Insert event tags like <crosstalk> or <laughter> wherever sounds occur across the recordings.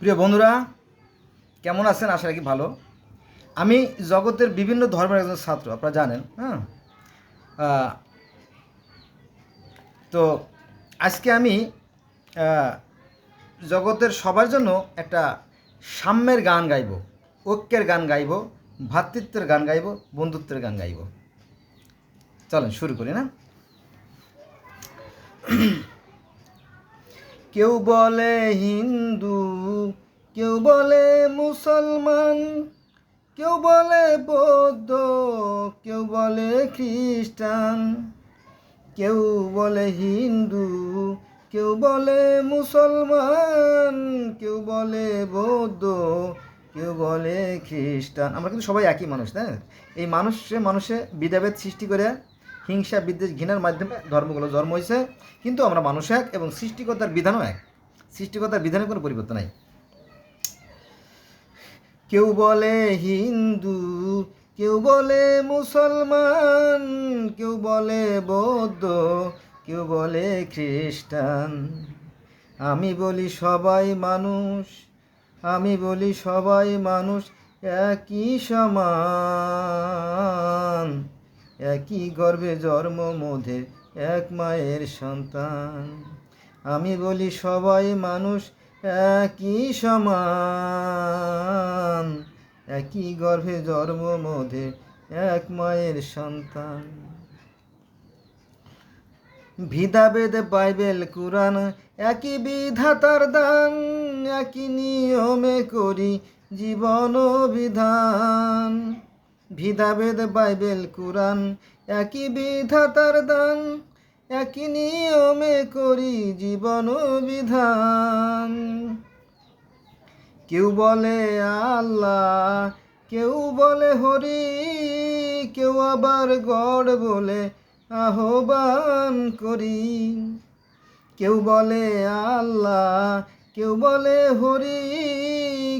প্রিয় বন্ধুরা, কেমন আছেন? আশা রাখি ভালো। আমি জগতের বিভিন্ন ধর্মের একজন ছাত্র, আপনারা জানেন হ্যাঁ? তো আজকে আমি জগতের সবার জন্য একটা সাম্যের গান গাইব, ঐক্যের গান গাইব, ভ্রাতৃত্বের গান গাইব, বন্ধুত্বের গান গাইব। চলেন, শুরু করি, না? কেউ বলে হিন্দু, কেউ বলে মুসলমান, কেউ বলে বৌদ্ধ, কেউ বলে খ্রিস্টান, কেউ বলে হিন্দু, কেউ বলে মুসলমান, কেউ বলে বৌদ্ধ, কেউ বলে খ্রিস্টান আমরা কিন্তু সবাই একই মানুষ তাই না? এই মানুষে মানুষে বিধাভেদ সৃষ্টি করে হিংসা, বিদ্বেষ, ঘৃণার মাধ্যমে ধর্মগুলো জন্ম হয়েছে। কিন্তু আমরা মানুষ এক এবং সৃষ্টিকর্তার বিধানও এক। সৃষ্টিকর্তার বিধানে কোনো পরিবর্তন নাই। কেউ বলে হিন্দু, কেউ বলে মুসলমান, কেউ বলে বৌদ্ধ, কেউ বলে খ্রিস্টান। আমি বলি সবাই মানুষ, আমি বলি সবাই মানুষ, একই সমান। একই গর্ভে জন্ম মধ্যে এক মায়ের সন্তান। আমি বলি, সবাই মানুষ একই সমান। একই গর্ভে জন্ম মধ্যে এক মায়ের সন্তান। ভিদাবেদ বাইবেল, কুরআন একই বিধাতার দান, একই নিয়মে করি জীবন বিধান। ভিদাবেদ বাইবেল, কুরআন। একই বিধাতার দান, একই নিয়মে করি জীবন বিধান। কেউ বলে আল্লাহ, কেউ বলে হরি, কেউ আবার গড় বলে আহ্বান করি। কেউ বলে আল্লাহ, কেউ বলে হরি,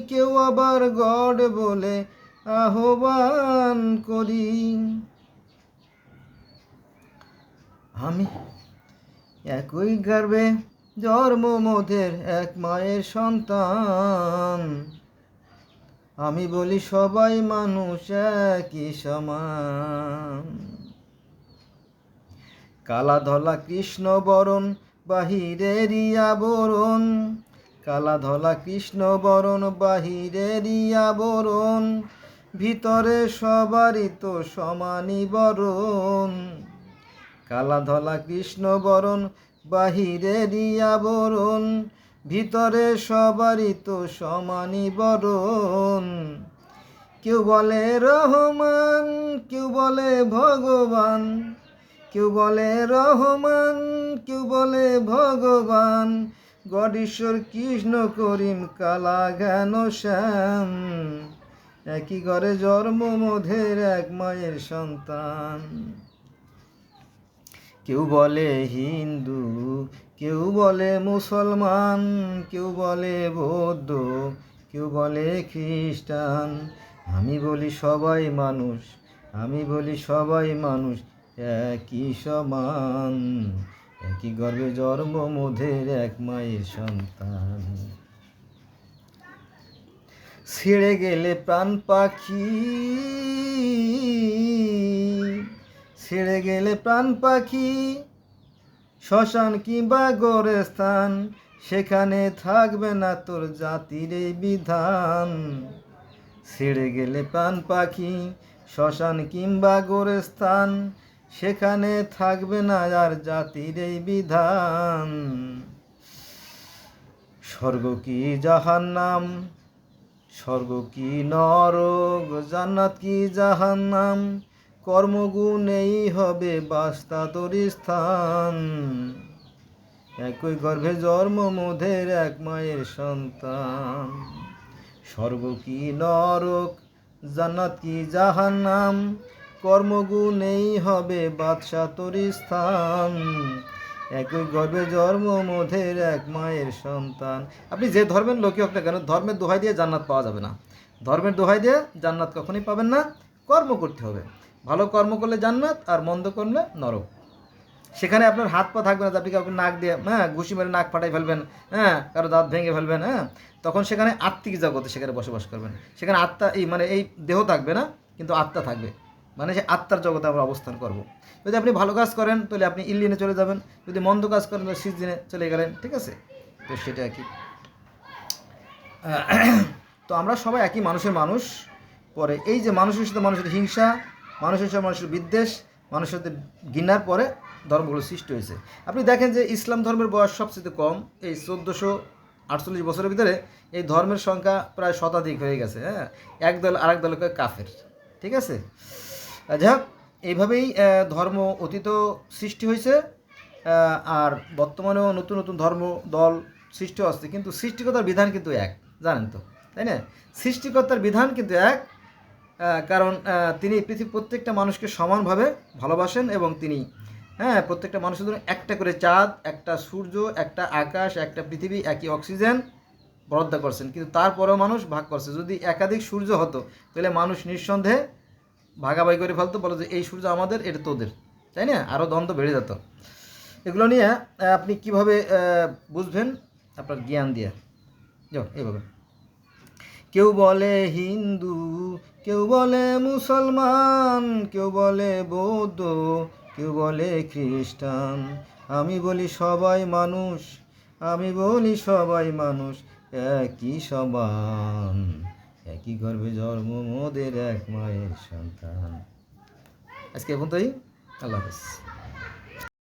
কেউ আবার গড় বলে আহ্বান করি। আমি একই গর্বে জন্ম মোদের এক মায়ের সন্তান। আমি বলি সবাই মানুষ একই সমান। কালা ধলা কৃষ্ণ বরণ, বাহিরেরই আবরণ। কালা ধলা কৃষ্ণ বরণ, বাহিরেরই আবরণ। ভিতরে সবারই তো সমানই বরণ। কালা ধলা কৃষ্ণ বরণ বাহিরেরই আবরণ ভিতরে সবারই তো সমানই বরণ। কেউ বলে রহমান, কেউ বলে ভগবান। কেউ বলে রহমান, কেউ বলে ভগবান। গড ঈশ্বর কৃষ্ণ করিম কালা জ্ঞান শ্যাম একই ঘরে জন্ম, মধের এক মায়ের সন্তান। কেউ বলে হিন্দু, কেউ বলে মুসলমান, কেউ বলে বৌদ্ধ, কেউ বলে খ্রিস্টান। আমি বলি সবাই মানুষ, আমি বলি সবাই মানুষ, একই সমান। একই গর্ভে জন্ম, মধের এক মায়ের সন্তান। ছেড়ে গেলে প্রাণ পাখি। ছেড়ে গেলে প্রাণ পাখি। শ্মশান কিংবা গোরস্থান, সেখানে থাকবে না তোর জাতির এই বিধান। ছেড়ে গেলে প্রাণ পাখি, শ্মশান কিংবা গোরস্থান, সেখানে থাকবে না আর জাতির এই বিধান। স্বর্গ কি জাহান্নাম? স্বর্গ কি নরক, জান্নাত কি জাহান্নাম? কর্মগুণেই হবে বাস্তা তোর স্থান। একই গর্ভে জন্ম মোধের এক মায়ের সন্তান। স্বর্গ কি নরক, জান্নাত কি জাহান্নাম? কর্মগুণেই হবে বাদশা তোর স্থান। একই গর্ভে জন্ম, মধের এক মায়ের সন্তান। আপনি যে ধর্মের লোকই হোক না কেন, ধর্মের দোহাই দিয়ে জান্নাত পাওয়া যাবে না। ধর্মের দোহাই দিয়ে জান্নাত কখনই পাবেন না, কর্ম করতে হবে। ভালো কর্ম করলে জান্নাত, আর মন্দ করলে নরক। সেখানে আপনার হাত পা থাকবে না আপনি কাউকে নাক দিয়ে হ্যাঁ ঘুষি মেরে নাক ফাটাই ফেলবেন হ্যাঁ কারও দাঁত ভেঙে ফেলবেন হ্যাঁ তখন সেখানে আত্মিক জগতে সেখানে বসবাস করবেন। সেখানে আত্মা এই মানে এই দেহ থাকবে না, কিন্তু আত্মা থাকবে। মানে সে আত্মার জগতে আমরা অবস্থান করব। যদি আপনি ভালো কাজ করেন, তাহলে আপনি ইল্লিনে চলে যাবেন। যদি মন্দ কাজ করেন, তাহলে শীত দিনে চলে গেলেন, ঠিক আছে? তো সেটা আর কি <clears throat> তো আমরা সবাই একই মানুষের মানুষ পরে। এই যে মানুষের সাথে মানুষের হিংসা, মানুষের সাথে মানুষের বিদ্বেষ, মানুষের সাথে ঘৃণার পরে ধর্মগুলো সৃষ্টি হয়েছে। আপনি দেখেন যে ইসলাম ধর্মের বয়স সবচেয়ে কম। এই চোদ্দোশো আটচল্লিশ বছরের ভিতরে এই ধর্মের সংখ্যা প্রায় শতাধিক হয়ে গেছে হ্যাঁ? এক দল আরেক দলকে কাফের, ঠিক আছে? যাই হোক এইভাবেই ধর্ম অতীত সৃষ্টি হয়েছে আর বর্তমানেও নতুন নতুন ধর্ম দল সৃষ্টি আসছে, কিন্তু সৃষ্টিকতার বিধান কিন্তু এক, জানেন তো, তাই না? সৃষ্টিকর্তার বিধান কিন্তু এক কারণ তিনি পৃথিবীর প্রত্যেকটা মানুষকে সমানভাবে ভালোবাসেন এবং তিনি হ্যাঁ প্রত্যেকটা মানুষের জন্য একটা করে চাঁদ, একটা সূর্য, একটা আকাশ, একটা পৃথিবী, একই অক্সিজেন বরাদ্দ করছেন, কিন্তু তারপরেও মানুষ ভাগ করছে। যদি একাধিক সূর্য হতো, তাহলে মানুষ নিঃসন্দেহে ভাগাভাগি করে ফেলতো, বলো যে এই সূর্য আমাদের, এটা তোদের। তাই না? আরও দ্বন্দ্ব বেড়ে যেত। এগুলো নিয়ে আপনি কীভাবে বুঝবেন? আপনার জ্ঞান দিয়ে। যাও এইভাবে কেউ বলে হিন্দু, কেউ বলে মুসলমান, কেউ বলে বৌদ্ধ, কেউ বলে খ্রিস্টান। আমি বলি সবাই মানুষ, আমি বলি সবাই মানুষ, একই সমান। একই গর্ভে জন্ম মোদের এক মায়ের সন্তান। আজকে এখন তাই আল্লাহ হাফেজ।